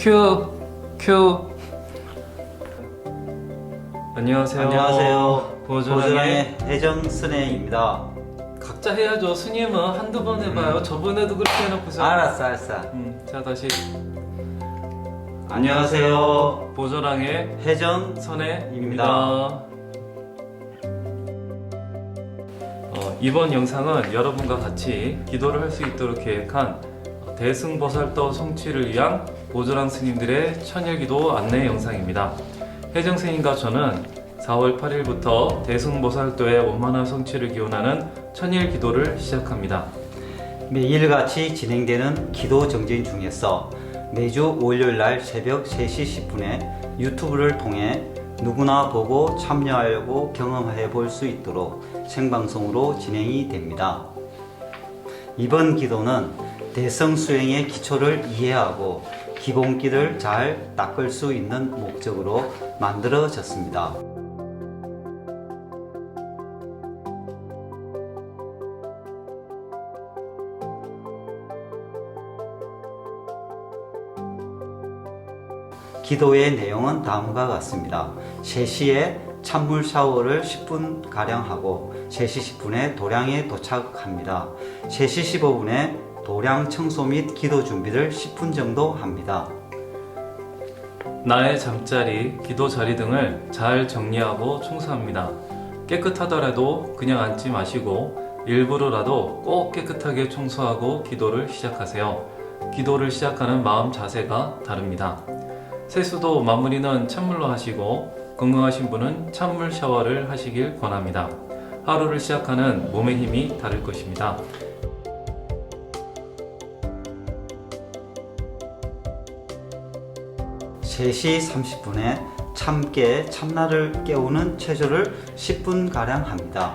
큐, 큐. 안녕하세요. 안녕하세요. 보조랑의 혜정 스네입니다. 각자 해야죠. 스님은 한두 번 해봐요. 저번에도 그렇게 해놓고서. 알았어, 알았어. 음, 자 다시 안녕하세요. 보조랑의 혜정 선혜입니다. 입니다. 어, 이번 영상은 여러분과 같이 기도를 할 수 있도록 계획한 대승보살도 성취를 위한 보조랑 스님들의 천일기도 안내 영상입니다. 혜정 스님과 저는 4월 8일부터 대승보살도의 원만한 성취를 기원하는 천일 기도를 시작합니다. 매일같이 진행되는 기도 정진 중에서 매주 월요일 날 새벽 3시 10분에 유튜브를 통해 누구나 보고 참여하려고 경험해 볼 수 있도록 생방송으로 진행이 됩니다. 이번 기도는 대성 수행의 기초를 이해하고 기본기를 잘 닦을 수 있는 목적으로 만들어졌습니다. 기도의 내용은 다음과 같습니다. 3시에 찬물 샤워를 10분 가량 하고 3시 10분에 도량에 도착합니다. 3시 15분에 도량 청소 및 기도 준비를 10분 정도 합니다. 나의 잠자리, 기도 자리 등을 잘 정리하고 청소합니다. 깨끗하더라도 그냥 앉지 마시고 일부러라도 꼭 깨끗하게 청소하고 기도를 시작하세요. 기도를 시작하는 마음 자세가 다릅니다. 세수도 마무리는 찬물로 하시고 건강하신 분은 찬물 샤워를 하시길 권합니다. 하루를 시작하는 몸의 힘이 다를 것입니다. 세시 30분에 참깨 참나를 깨우는 체조를 10분 가량 합니다.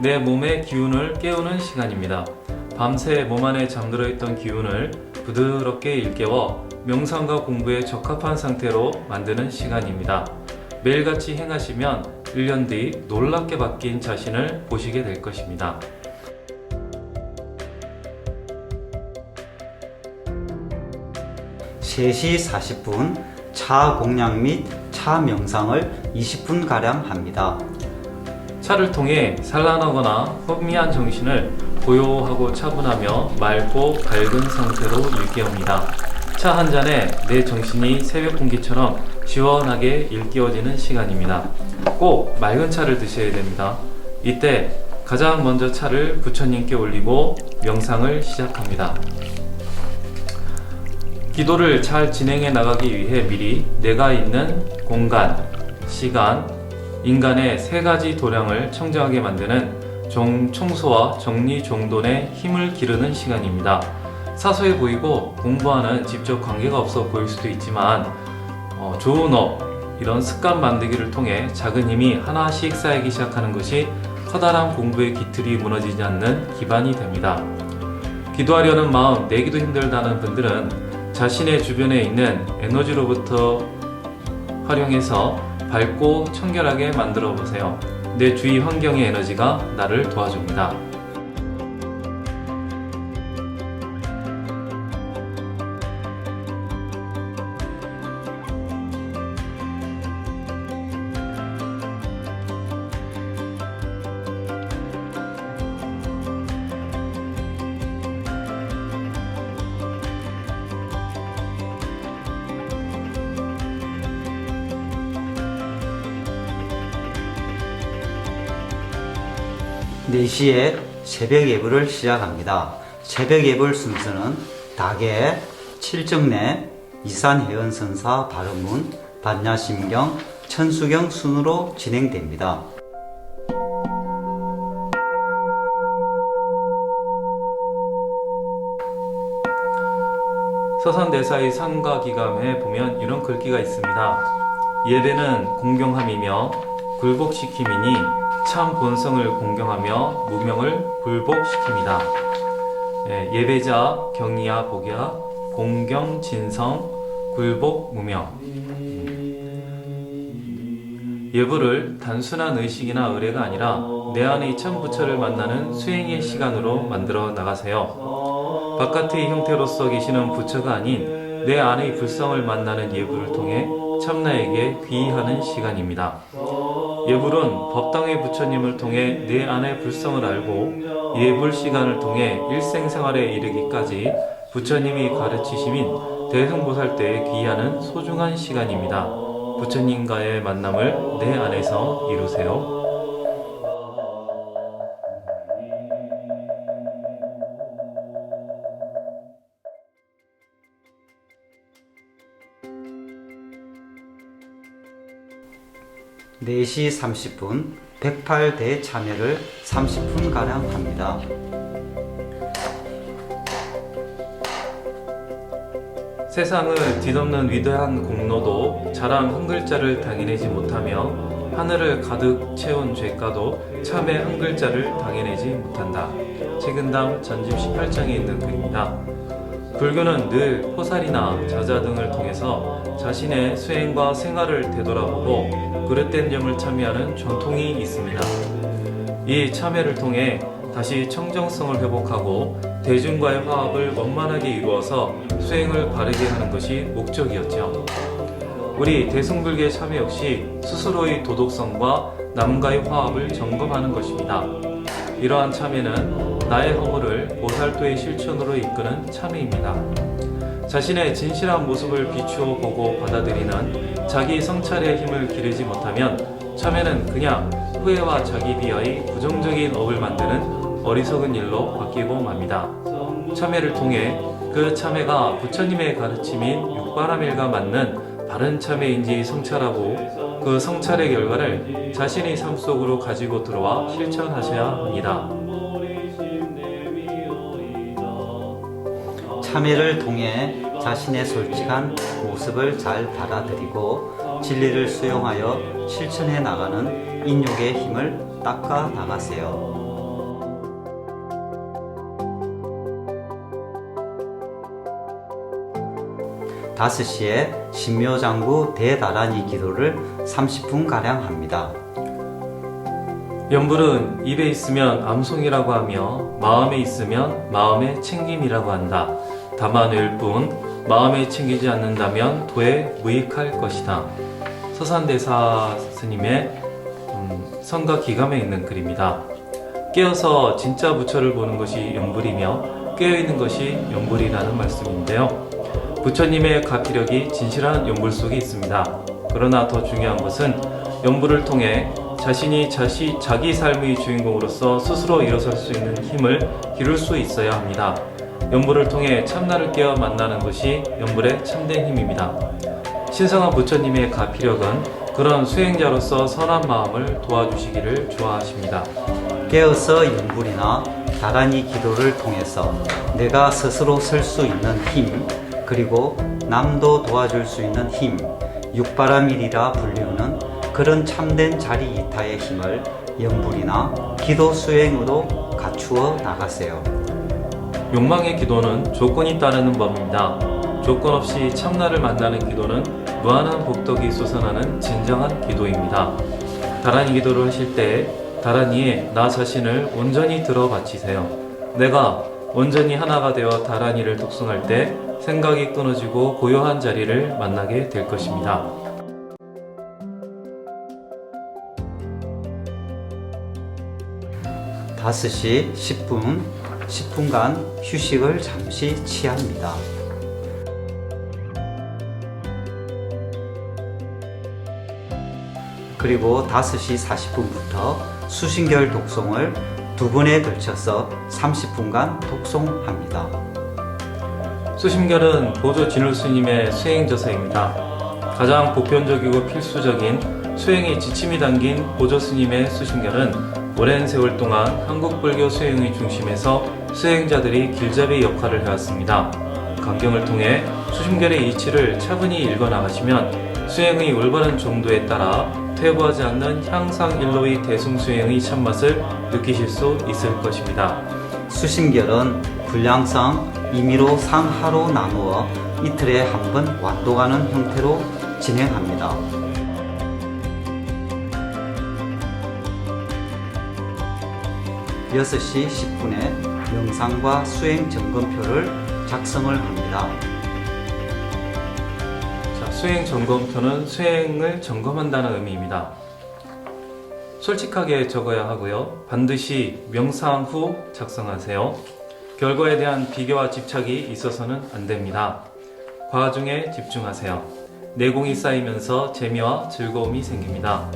내 몸의 기운을 깨우는 시간입니다. 밤새 몸 안에 잠들어 있던 기운을 부드럽게 일깨워 명상과 공부에 적합한 상태로 만드는 시간입니다. 매일같이 행하시면 1년 뒤 놀랍게 바뀐 자신을 보시게 될 것입니다. 세시 40분 차 공양 및차 명상을 20분 가량 합니다. 차를 통해 산란하거나 혼미한 정신을 고요하고 차분하며 맑고 밝은 상태로 일깨웁니다. 차 한 잔에 내 정신이 새벽 공기처럼 시원하게 일깨워지는 시간입니다. 꼭 맑은 차를 드셔야 됩니다. 이때 가장 먼저 차를 부처님께 올리고 명상을 시작합니다. 기도를 잘 진행해 나가기 위해 미리 내가 있는 공간, 시간, 인간의 세 가지 도량을 청정하게 만드는 종 청소와 정리 정돈에 힘을 기르는 시간입니다. 사소해 보이고 공부와는 직접 관계가 없어 보일 수도 있지만 어, 좋은 업 이런 습관 만들기를 통해 작은 힘이 하나씩 쌓이기 시작하는 것이 커다란 공부의 기틀이 무너지지 않는 기반이 됩니다. 기도하려는 마음 내기도 힘들다는 분들은 자신의 주변에 있는 에너지로부터 활용해서 밝고 청결하게 만들어 보세요. 내 주위 환경의 에너지가 나를 도와줍니다. 네시에 새벽 예불을 시작합니다. 새벽 예불 순서는 닭의 칠정내, 이산해연선사 바르문, 반야심경, 천수경 순으로 진행됩니다. 서산대사의 상가 기감에 보면 이런 글귀가 있습니다. 예배는 공경함이며 굴복시킴이니 참 본성을 공경하며 무명을 굴복시킵니다. 예, 예배자 경이야 복이야 공경 진성 굴복 무명 예불을 단순한 의식이나 의례가 아니라 내 안의 참 부처를 만나는 수행의 시간으로 만들어 나가세요. 바깥의 형태로서 계시는 부처가 아닌 내 안의 불성을 만나는 예불을 통해 참나에게 귀의하는 시간입니다. 예불은 법당의 부처님을 통해 내 안의 불성을 알고 예불 시간을 통해 일생생활에 이르기까지 부처님이 가르치심인 대승보살 때에 귀의하는 소중한 시간입니다. 부처님과의 만남을 내 안에서 이루세요. 네시 30분 108대 참여를 30분가량 합니다. 세상을 뒤덮는 위대한 공로도 자랑 한 글자를 당해내지 못하며 하늘을 가득 채운 죄가도 참의 한 글자를 당해내지 못한다. 책은당 전집 18장에 있는 글입니다. 불교는 늘 포살이나 자자 등을 통해서 자신의 수행과 생활을 되돌아보고 그릇된 점을 참여하는 전통이 있습니다. 이 참여를 통해 다시 청정성을 회복하고 대중과의 화합을 원만하게 이루어서 수행을 바르게 하는 것이 목적이었죠. 우리 대승불교의 참여 역시 스스로의 도덕성과 남과의 화합을 점검하는 것입니다. 이러한 참여는 나의 허물을 보살도의 실천으로 이끄는 참여입니다. 자신의 진실한 모습을 비추어 보고 받아들이는 자기 성찰의 힘을 기르지 못하면 참여는 그냥 후회와 자기 비하의 부정적인 업을 만드는 어리석은 일로 바뀌고 맙니다. 참여를 통해 그 참여가 부처님의 가르침인 육바라밀과 맞는 바른 참여인지 성찰하고 그 성찰의 결과를 자신의 삶 속으로 가지고 들어와 실천하셔야 합니다. 참여를 통해 자신의 솔직한 모습을 잘 받아들이고 진리를 수용하여 실천해 나가는 인욕의 힘을 닦아 나가세요. 다섯 시에 신묘장구 대다란이 기도를 30분가량 합니다. 연불은 입에 있으면 암송이라고 하며 마음에 있으면 마음의 챙김이라고 한다. 다만 일뿐 마음에 챙기지 않는다면 도에 무익할 것이다. 서산대사 스님의 음, 성가 기감에 있는 글입니다. 깨어서 진짜 부처를 보는 것이 연불이며 깨어있는 것이 연불이라는 말씀인데요. 부처님의 가피력이 진실한 연불 속에 있습니다. 그러나 더 중요한 것은 연불을 통해 자신이 자시, 자기 삶의 주인공으로서 스스로 일어설 수 있는 힘을 기를 수 있어야 합니다. 연불을 통해 참나를 깨어 만나는 것이 연불의 참된 힘입니다. 신성한 부처님의 가피력은 그런 수행자로서 선한 마음을 도와주시기를 좋아하십니다. 깨어서 연불이나 다란이 기도를 통해서 내가 스스로 설 수 있는 힘, 그리고 남도 도와줄 수 있는 힘, 육바라밀이라 불리우는 그런 참된 자리 이타의 힘을 연불이나 기도 수행으로 갖추어 나가세요. 욕망의 기도는 조건이 따르는 법입니다. 조건 없이 참나를 만나는 기도는 무한한 복덕이 솟아나는 진정한 기도입니다. 다란이 기도를 하실 때 다란이에 나 자신을 온전히 들어 바치세요. 내가 온전히 하나가 되어 다란이를 독송할 때 생각이 끊어지고 고요한 자리를 만나게 될 것입니다. 다섯 시 10분, 10분간 휴식을 잠시 취합니다. 그리고 5시 40분부터 수신결 독송을 두 번에 걸쳐서 30분간 독송합니다. 수심결은 보조 진울 스님의 수행 저서입니다. 가장 보편적이고 필수적인 수행의 지침이 담긴 보조 스님의 수심결은 오랜 세월 동안 한국 불교 수행의 중심에서 수행자들이 길잡이 역할을 해왔습니다. 강경을 통해 수심결의 이치를 차분히 읽어 나가시면 수행의 올바른 정도에 따라 퇴보하지 않는 향상일로의 대승수행의 참맛을 느끼실 수 있을 것입니다. 수신결은 분량상 임의로 상하로 나누어 이틀에 한 번 완도하는 형태로 진행합니다. 6시 10분에 영상과 수행 점검표를 작성을 합니다. 자, 수행 점검표는 수행을 점검한다는 의미입니다. 솔직하게 적어야 하고요. 반드시 명상 후 작성하세요. 결과에 대한 비교와 집착이 있어서는 안 됩니다. 과중에 집중하세요. 내공이 쌓이면서 재미와 즐거움이 생깁니다.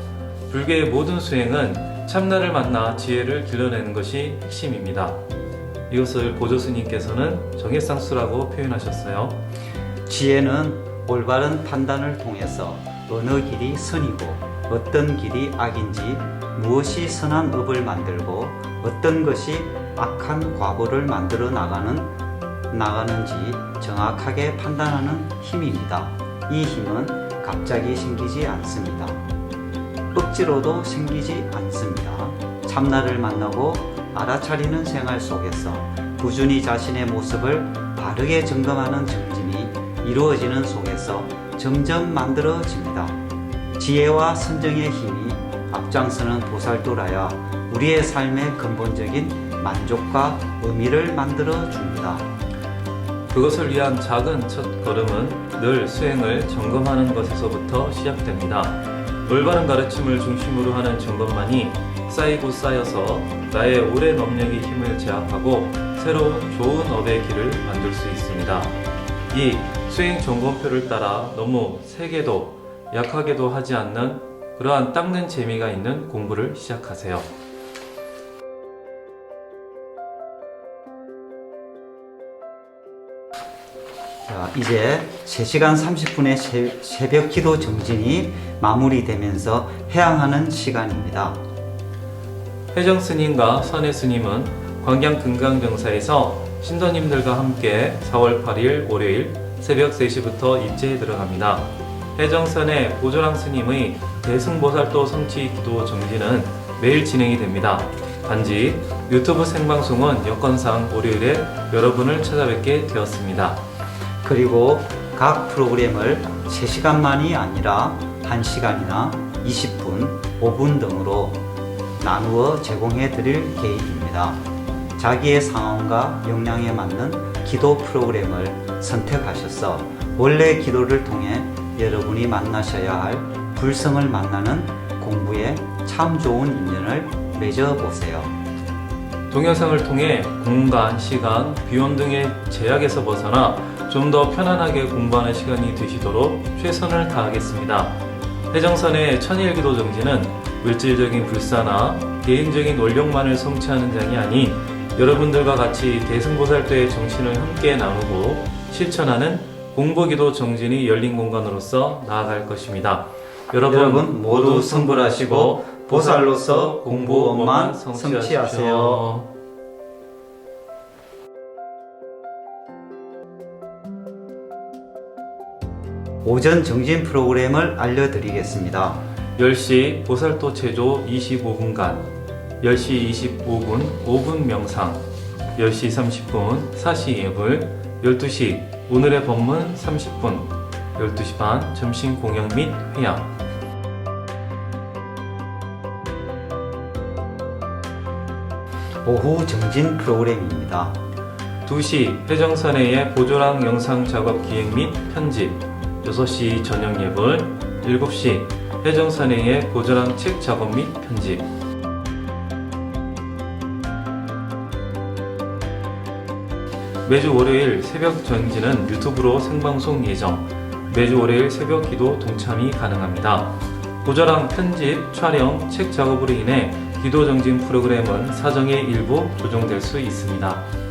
불교의 모든 수행은 참나를 만나 지혜를 길러내는 것이 핵심입니다. 이것을 보조스님께서는 정해상수라고 표현하셨어요. 지혜는 올바른 판단을 통해서 어느 길이 선이고 어떤 길이 악인지 무엇이 선한 업을 만들고 어떤 것이 악한 과보를 만들어 나가는 나가는지 정확하게 판단하는 힘입니다. 이 힘은 갑자기 생기지 않습니다. 억지로도 생기지 않습니다. 참나를 만나고 알아차리는 생활 속에서 꾸준히 자신의 모습을 바르게 점검하는 정진이 이루어지는 속에서 점점 만들어집니다. 지혜와 선정의 힘이 앞장서는 보살도라야 우리의 삶의 근본적인 만족과 의미를 만들어 줍니다. 그것을 위한 작은 첫 걸음은 늘 수행을 점검하는 것에서부터 시작됩니다. 올바른 가르침을 중심으로 하는 점검만이 쌓이고 쌓여서 나의 오랜 업력의 힘을 제압하고 새로운 좋은 업의 길을 만들 수 있습니다. 이 수행 점검표를 따라 너무 세게도 약하게도 하지 않는 그러한 닦는 재미가 있는 공부를 시작하세요. 자, 이제 3시간 30분의 새 벽 기도 정진이 마무리되면서 해양하는 시간입니다. 회정 스님과 선혜 스님은 광양 금강정사에서 신도님들과 함께 4월 8일 월요일 새벽 3시부터 입제에 들어갑니다. 해정선의 보조랑 스님의 대승보살도 성취 기도 정지는 매일 진행이 됩니다. 단지 유튜브 생방송은 여건상 월요일에 여러분을 찾아뵙게 되었습니다. 그리고 각 프로그램을 3시간만이 아니라 1시간이나 20분, 5분 등으로 나누어 제공해 드릴 계획입니다. 자기의 상황과 역량에 맞는 기도 프로그램을 선택하셔서 원래 기도를 통해 여러분이 만나셔야 할 불성을 만나는 공부에 참 좋은 인연을 맺어보세요. 동영상을 통해 공간, 시간, 비용 등의 제약에서 벗어나 좀 더 편안하게 공부하는 시간이 되시도록 최선을 다하겠습니다. 해정선의 천일기도 정지는 물질적인 불사나 개인적인 원력만을 성취하는 장이 아닌 여러분들과 같이 대승보살도의 정신을 함께 나누고 실천하는 공부기도 정진이 열린 공간으로서 나아갈 것입니다. 여러분, 여러분 모두 성불하시고 보살로서 공부원만 성취하세요. 오전 정진 프로그램을 알려드리겠습니다. 10시 보살도 체조 25분간, 10시 25분 5분 명상, 10시 30분 사시 예불, 12시 오늘의 법문 30분, 12시 반 점심 공연 및 회양, 오후 정진 프로그램입니다. 2시 회정선회의 보조랑 영상 작업 기획 및 편집 6시 저녁 예불 7시 회정선회의 보조랑 책 작업 및 편집 매주 월요일 새벽 정지는 유튜브로 생방송 예정 매주 월요일 새벽 기도 동참이 가능합니다. 보조랑 편집, 촬영, 책 작업으로 인해 기도 정진 프로그램은 사정의 일부 조정될 수 있습니다.